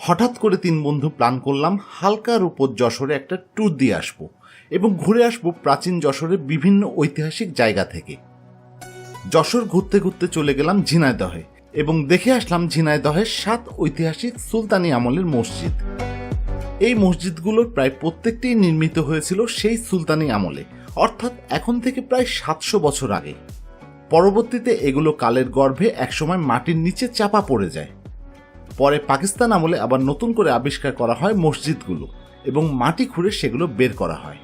হঠাৎ করে তিন বন্ধু প্ল্যান করলাম হালকার উপর যশোরে একটা ট্যুর দিয়ে আসব এবং ঘুরে আসব প্রাচীন যশোরের বিভিন্ন ঐতিহাসিক জায়গা থেকে। যশোর ঘুরতে ঘুরতে চলে গেলাম ঝিনাইদহে এবং দেখে আসলাম ঝিনাইদহের সাত ঐতিহাসিক সুলতানি আমলের মসজিদ। এই মসজিদগুলোর প্রায় প্রত্যেকটি নির্মিত হয়েছিল সেই সুলতানি আমলে, অর্থাৎ এখন থেকে প্রায় সাতশো বছর আগে। পরবর্তীতে এগুলো কালের গর্ভে একসময় মাটির নিচে চাপা পড়ে যায়। পরে পাকিস্তান আমলে আবার নতুন করে আবিষ্কার করা হয় মসজিদগুলো এবং মাটি খুঁড়ে সেগুলো বের করা হয়।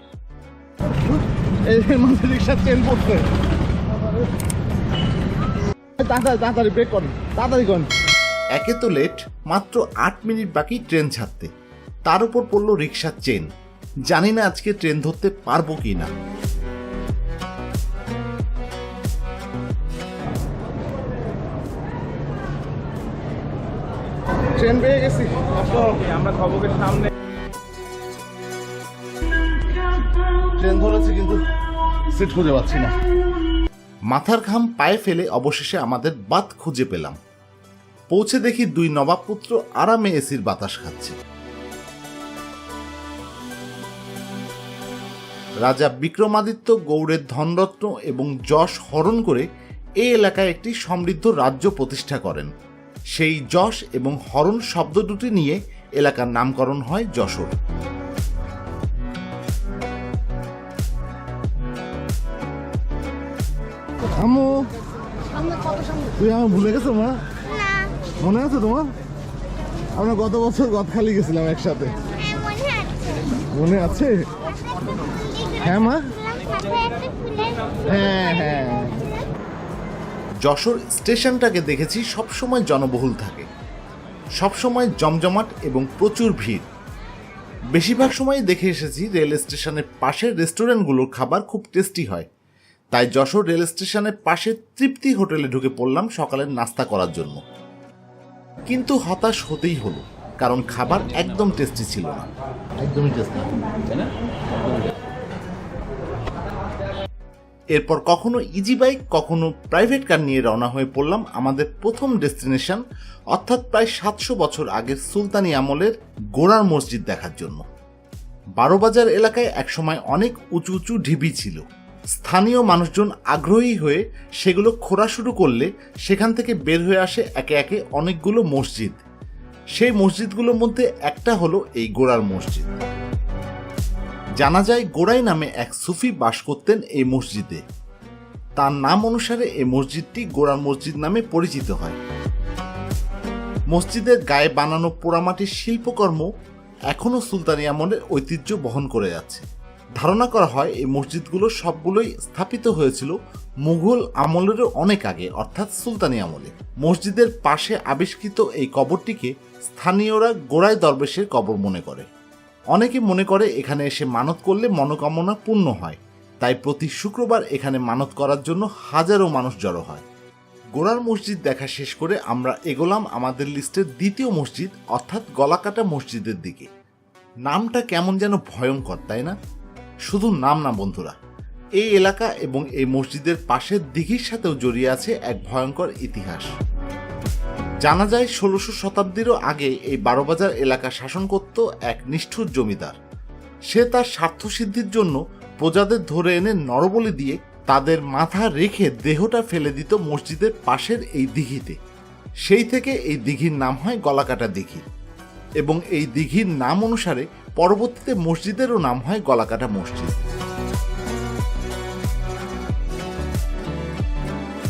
একে তো লেট মাত্র আট মিনিট বাকি ট্রেন ছাড়তে। তার উপর পড়ল রিক্সার চেন। জানি না আজকে ট্রেন ধরতে পারব কি না ট্রেন পেয়ে গেছি। আমরা খবরের সামনে। ট্রেন ধরেছি কিন্তু সিট খুঁজে পাচ্ছি না। মাথার ঘাম পায়ে ফেলে অবশেষে আমাদের বাত খুঁজে পেলাম। পৌঁছে দেখি দুই নবাবপুত্র আরামে এসির বাতাস খাচ্ছে। রাজা বিক্রমাদিত্য গৌড়ের ধনরত্ন এবং যশ হরণ করে এই এলাকায় একটি সমৃদ্ধ রাজ্য প্রতিষ্ঠা করেন। সেই যশ এবং হরণ শব্দ দুটি নিয়ে এলাকার নামকরণ হয় যশোর। আম্মু তুই আমার ভুলে গেছো মা? মনে আছে তোমার? আমরা গত বছর গদখালি গেছিলাম একসাথে। হ্যাঁ মনে আছে। হ্যাঁ মা? হ্যাঁ। যশোর স্টেশনটাকে দেখেছি সবসময় জনবহুল থাকে। সবসময় জমজমাট এবং প্রচুর ভিড়। বেশিরভাগ সময় দেখে এসেছি রেল স্টেশনের পাশের রেস্টুরেন্টগুলোর খাবার খুব টেস্টি হয়। তাই যশোর রেল স্টেশনের পাশে তৃপ্তি হোটেলে ঢুকে পড়লাম সকালের নাস্তা করার জন্য। কিন্তু হতাশ হতেই হলো কারণ খাবার একদম টেস্টি ছিল না? একদমই টেস্টি। এরপর কখনো ইজি বাইক কখনো প্রাইভেট কার নিয়ে রওনা হয়ে পড়লাম আমাদের প্রথম ডেস্টিনেশন অর্থাৎ প্রায় সাতশো বছর আগের সুলতানি আমলের গোড়ার মসজিদ দেখার জন্য। বারোবাজার এলাকায় একসময় অনেক উঁচু উঁচু ঢিবি ছিল। স্থানীয় মানুষজন আগ্রহী হয়ে সেগুলো খোঁড়া শুরু করলে সেখান থেকে বের হয়ে আসে একে একে অনেকগুলো মসজিদ। সেই মসজিদগুলোর মধ্যে একটা হলো এই গোড়ার মসজিদ। জানা যায় গোড়াই নামে এক সুফি বাস করতেন এই মসজিদে। তার নাম অনুসারে এই মসজিদটি গোড়ার মসজিদ নামে পরিচিত হয়। মসজিদের গায়ে বানানো পোড়ামাটির শিল্পকর্ম এখনও সুলতানি আমলের ঐতিহ্য বহন করে যাচ্ছে। ধারণা করা হয় এই মসজিদগুলো সবগুলোই স্থাপিত হয়েছিল মুঘল আমলেরও অনেক আগে, অর্থাৎ সুলতানি আমলে। মসজিদের পাশে আবিষ্কৃত এই কবরটিকে স্থানীয়রা গোড়ায় দরবেশের কবর মনে করে। অনেকে মনে করে এখানে এসে মানত করলে মনোকামনা পূর্ণ হয়। তাই প্রতি শুক্রবার এখানে মানত করার জন্য হাজারো মানুষ জড়ো হয়। গোড়ার মসজিদ দেখা শেষ করে আমরা এগোলাম আমাদের লিস্টের দ্বিতীয় মসজিদ, অর্থাৎ গলাকাটা মসজিদের দিকে। নামটা কেমন যেন ভয়ঙ্কর, তাই না? শুধু নাম না, বন্ধুরা। এই এলাকা এবং এই মসজিদের পাশের দিঘির সাথেও জড়িয়ে আছে এক ভয়ঙ্কর ইতিহাস। জানা যায় ষোলোশো শতাব্দীরও আগে এই বারোবাজার এলাকা শাসন করত এক নিষ্ঠুর জমিদার। সে তার স্বার্থসিদ্ধির জন্য প্রজাদের ধরে এনে নরবলি দিয়ে তাদের মাথা রেখে দেহটা ফেলে দিত মসজিদের পাশের এই দিঘিতে। সেই থেকে এই দিঘির নাম হয় গলাকাটা দিঘি এবং এই দিঘির নাম অনুসারে পরবর্তীতে মসজিদেরও নাম হয় গলাকাটা মসজিদ।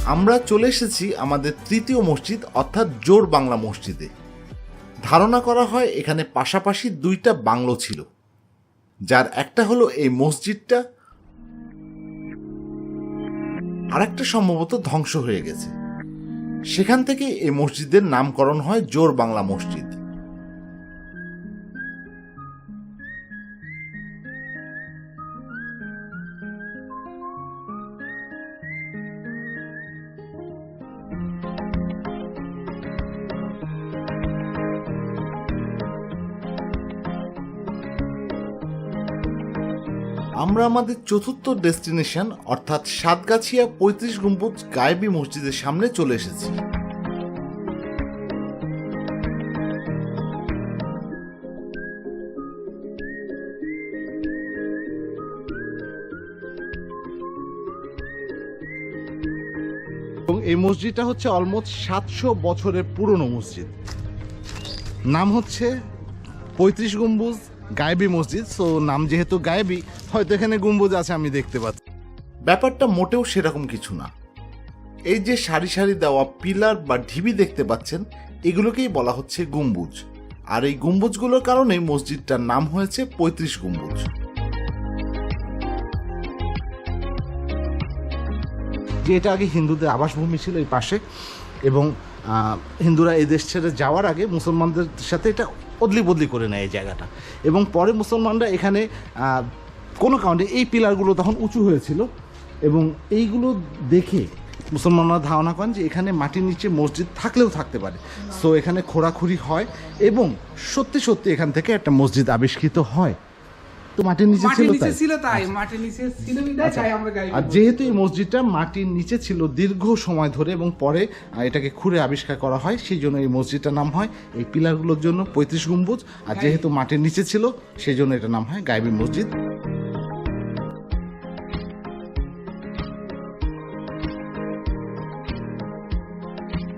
আমরা চলে এসেছি আমাদের তৃতীয় মসজিদ, অর্থাৎ জোর বাংলা মসজিদে। ধারণা করা হয় এখানে পাশাপাশি দুইটা বাংলো ছিল, যার একটা হলো এই মসজিদটা, আরেকটা সম্ভবত ধ্বংস হয়ে গেছে। সেখান থেকে এই মসজিদের নামকরণ হয় জোর বাংলা মসজিদ। আমরা আমাদের চতুর্থ ডেস্টিনেশন, অর্থাৎ সাতগাছিয়া পঁয়ত্রিশ গম্বুজ গায়েবী মসজিদের সামনে চলে এসেছি। এবং এই মসজিদটা হচ্ছে অলমোস্ট সাতশো বছরের পুরনো মসজিদ। নাম হচ্ছে পঁয়ত্রিশ গম্বুজ গায়েবী মসজিদ সো নাম যেহেতু গায়েবী হয়তো এখানে গম্বুজ আছে আমি দেখতে পাচ্ছি। ব্যাপারটা মোটেও সেরকম কিছু না। এই যে সারি সারি দেওয়া পিলার বা ঢিবি দেখতে পাচ্ছেন এগুলোকেই বলা হচ্ছে গম্বুজ। আর এই গম্বুজগুলোর কারণেই মসজিদটার নাম হয়েছে পঁয়ত্রিশ গম্বুজ। যে এটা আগে হিন্দুদের আবাসভূমি ছিল এই পাশে এবং হিন্দুরা এই দেশ ছেড়ে যাওয়ার আগে মুসলমানদের সাথে এটা অদলি বদলি করে নেয় এই জায়গাটা। এবং পরে মুসলমানরা এখানে কোনো কারণে এই পিলারগুলো তখন উঁচু হয়েছিল এবং এইগুলো দেখে মুসলমানরা ধারণা করেন যে এখানে মাটির নিচে মসজিদ থাকলেও থাকতে পারে। সো এখানে খোঁড়াখুড়ি হয় এবং সত্যি সত্যি এখান থেকে একটা মসজিদ আবিষ্কৃত হয়। তো মাটির নিচে ছিল তাই? ছিল তাই মাটির নিচে ছিল তাই আমরা আর যেহেতু এই মসজিদটা মাটির নিচে ছিল দীর্ঘ সময় ধরে এবং পরে এটাকে খুঁড়ে আবিষ্কার করা হয় সেই জন্য এই মসজিদটার নাম হয় এই পিলারগুলোর জন্য পঁয়ত্রিশ গম্বুজ। আর যেহেতু মাটির নিচে ছিল সেই জন্য এটার নাম হয় গাইবী মসজিদ।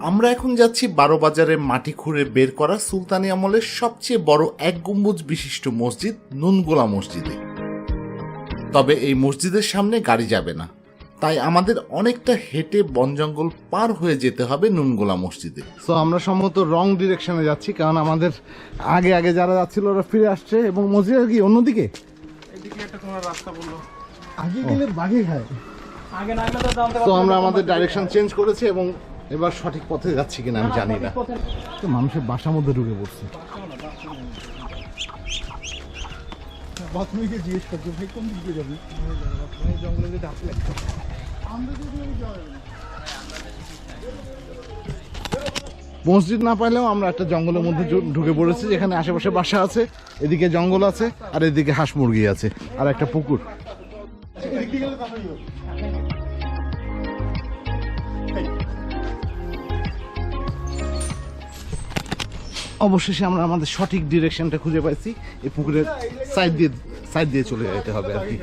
আমরা এখন যাচ্ছি বারো বাজারে মাটি খুঁড়ে বের করা সুলতানি আমলের সবচেয়ে বড় এক গম্বুজ বিশিষ্ট মসজিদ নুনগোলা মসজিদে। তবে এই মসজিদের সামনে গাড়ি যাবে না। তাই আমাদের অনেকটা হেঁটে বন জঙ্গল পার হয়ে যেতে হবে নুনগোলা মসজিদে। সো আমরা সম্ভবত রং ডিরেকশনে যাচ্ছি কারণ আমাদের আগে আগে যারা যাচ্ছিল ওরা ফিরে আসছে এবং মসজিদের কি অন্যদিকে এদিকে একটা তোমার রাস্তা বলল। আগে গেলে বাঘে খায়। আগে না গেলে তো আমরা আমাদের ডাইরেকশন চেঞ্জ করেছি এবং এবার সঠিক পথে যাচ্ছি কিনা আমি জানি না। তো মানুষের বাসার মধ্যে ঢুকে পড়ছে। বাথরুমে জিজ্ঞেস করছ ভাই কোন দিকে যাবি? জঙ্গলে যদি মসজিদ না পাইলেও আমরা একটা জঙ্গলের মধ্যে ঢুকে পড়েছি যেখানে আশেপাশে বাসা আছে এদিকে জঙ্গল আছে আর এদিকে হাঁস মুরগি আছে আর একটা পুকুর। অবশেষে আমরা আমাদের সঠিক ডিরেকশনটা খুঁজে পাইছি। এই পুকুরের সাইড দিয়ে সাইড দিয়ে চলে যেতে হবে আর কি।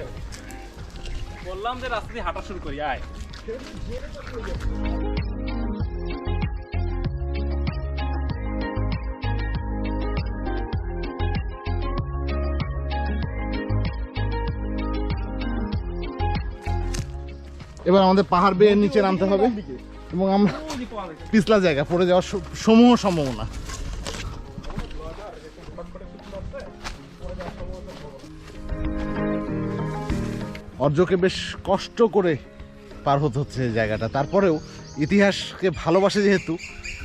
বললাম যে রাস্তা দিয়ে হাঁটা শুরু করি আয়। এবার আমাদের পাহাড় বেয়ে নিচে নামতে হবে এবং আমরা। পিছলা জায়গা পড়ে যাওয়ার সমূহ সম্ভাবনা। অর্জকে বেশ কষ্ট করে পার হতে হচ্ছে এই জায়গাটা। তারপরেও ইতিহাসকে ভালোবাসে যেহেতু,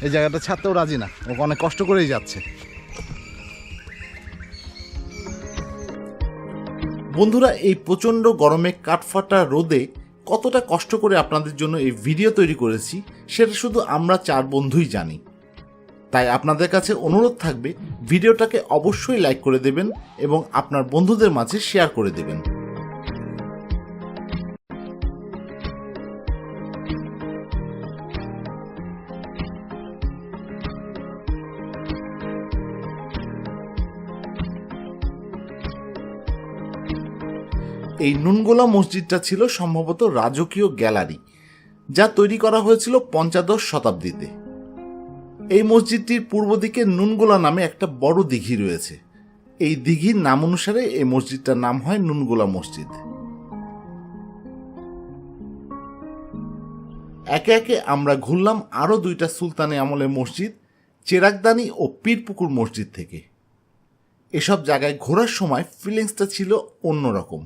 এই জায়গাটা ছাড়তেও রাজি না। ও অনেক কষ্ট করেই যাচ্ছে। বন্ধুরা, এই প্রচণ্ড গরমে কাঠফাটা রোদে কতটা কষ্ট করে আপনাদের জন্য এই ভিডিও তৈরি করেছি, সেটা শুধু আমরা চার বন্ধুই জানি। তাই আপনাদের কাছে অনুরোধ থাকবে, ভিডিওটাকে অবশ্যই লাইক করে দেবেন এবং আপনার বন্ধুদের মাঝে শেয়ার করে দেবেন। এই নুনগোলা মসজিদটা ছিল সম্ভবত রাজকীয় গ্যালারি, যা তৈরি করা হয়েছিল পঞ্চাদশ শতাব্দীতে। এই মসজিদটির পূর্ব দিকে নুনগোলা নামে একটা বড় দিঘি রয়েছে। এই দিঘির নাম অনুসারে এই মসজিদটার নাম হয় নুনগোলা মসজিদ। একে একে আমরা ঘুরলাম আরও দুইটা সুলতানি আমলের মসজিদ চেরাকদানি ও পীরপুকুর মসজিদ থেকে। এসব জায়গায় ঘোরার সময় ফিলিংসটা ছিল অন্যরকম।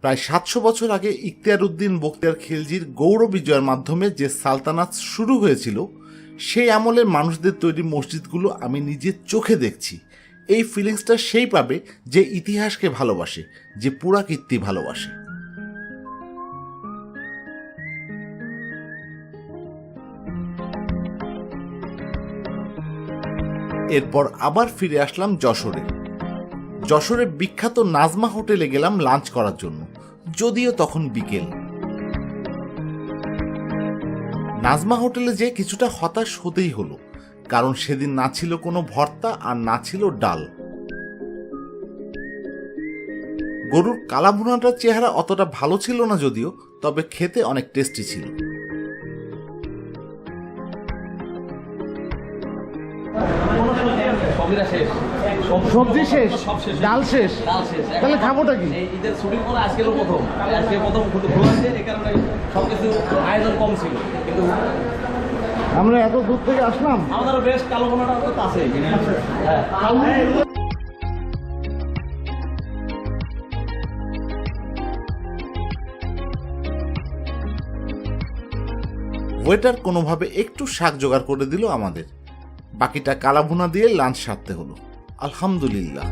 প্রায় সাতশো বছর আগে ইখতিয়ার উদ্দিন বখতিয়ার খিলজির গৌর বিজয়ের মাধ্যমে যে সালতানাত শুরু হয়েছিল, সেই আমলের মানুষদের তৈরি মসজিদগুলো আমি নিজের চোখে দেখছি। এই ফিলিংসটা সেই পাবে যে ইতিহাসকে ভালোবাসে, যে পুরাকীর্তি ভালোবাসে। এরপর আবার ফিরে আসলাম যশোরে। যশোরের বিখ্যাত নাজমা হোটেলে গেলাম লাঞ্চ করার জন্য। যদিও তখন বিকেল। নাজমা হোটেলে যে কিছুটা হতাশ হতেই হলো, কারণ সেদিন না ছিল কোনো ভর্তা আর না ছিল ডাল। গরুর কালাভুনাটার চেহারা অতটা ভালো ছিল না যদিও, তবে খেতে অনেক টেস্টি ছিল। সবজি শেষ? ডাল শেষ? তাহলে খাবোটা কি? ঈদের ছুটির পরে আজকের প্রথম। আজকে প্রথম খোলা এই কারণে সব আয়োজন কম ছিল। কিন্তু আমরা এত দূর থেকে আসলাম? আমাদের বেশ কালো ভোনাটা তো আছে। হ্যাঁ। ওয়েটার কোনোভাবে একটু শাক জোগাড় করে দিল আমাদের। বাকিটা কালাভুনা দিয়ে লাঞ্চ সারতে হলো। আলহামদুলিল্লাহ।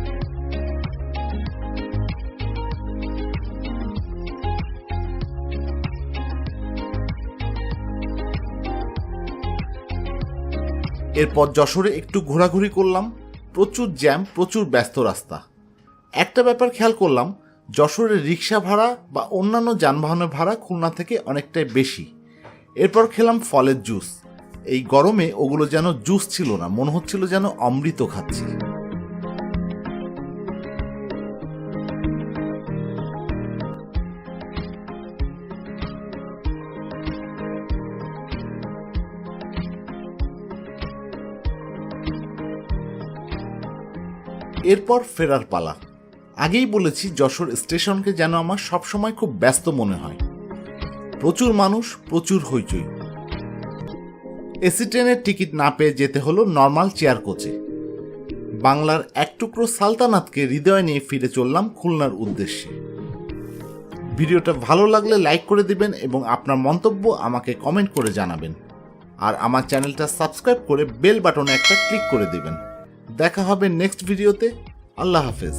এরপর যশোরে একটু ঘোরাঘুরি করলাম। প্রচুর জ্যাম, প্রচুর ব্যস্ত রাস্তা। একটা ব্যাপার খেয়াল করলাম, যশোরের রিক্সা ভাড়া বা অন্যান্য যানবাহনের ভাড়া খুলনা থেকে অনেকটাই বেশি। এরপর খেলাম ফলের জুস। এই গরমে ওগুলো যেন জুস ছিল না, মনে হচ্ছিল যেন অমৃত খাচ্ছি। এরপর ফেরার পালা। আগেই বলেছি যশোর স্টেশনকে যেন আমার সবসময় খুব ব্যস্ত মনে হয়। প্রচুর মানুষ, প্রচুর হইচই। এসি ট্রেনের টিকিট না পেয়ে যেতে হলো নর্মাল চেয়ার কোচে। বাংলার এক টুকরো সালতানাতকে হৃদয় নিয়ে ফিরে চললাম খুলনার উদ্দেশ্যে। ভিডিওটা ভালো লাগলে লাইক করে দিবেন এবং আপনার মন্তব্য আমাকে কমেন্ট করে জানাবেন। আর আমার চ্যানেলটা সাবস্ক্রাইব করে বেল বাটনে একটা ক্লিক করে দিবেন। দেখা হবে নেক্সট ভিডিওতে। আল্লাহ হাফেজ।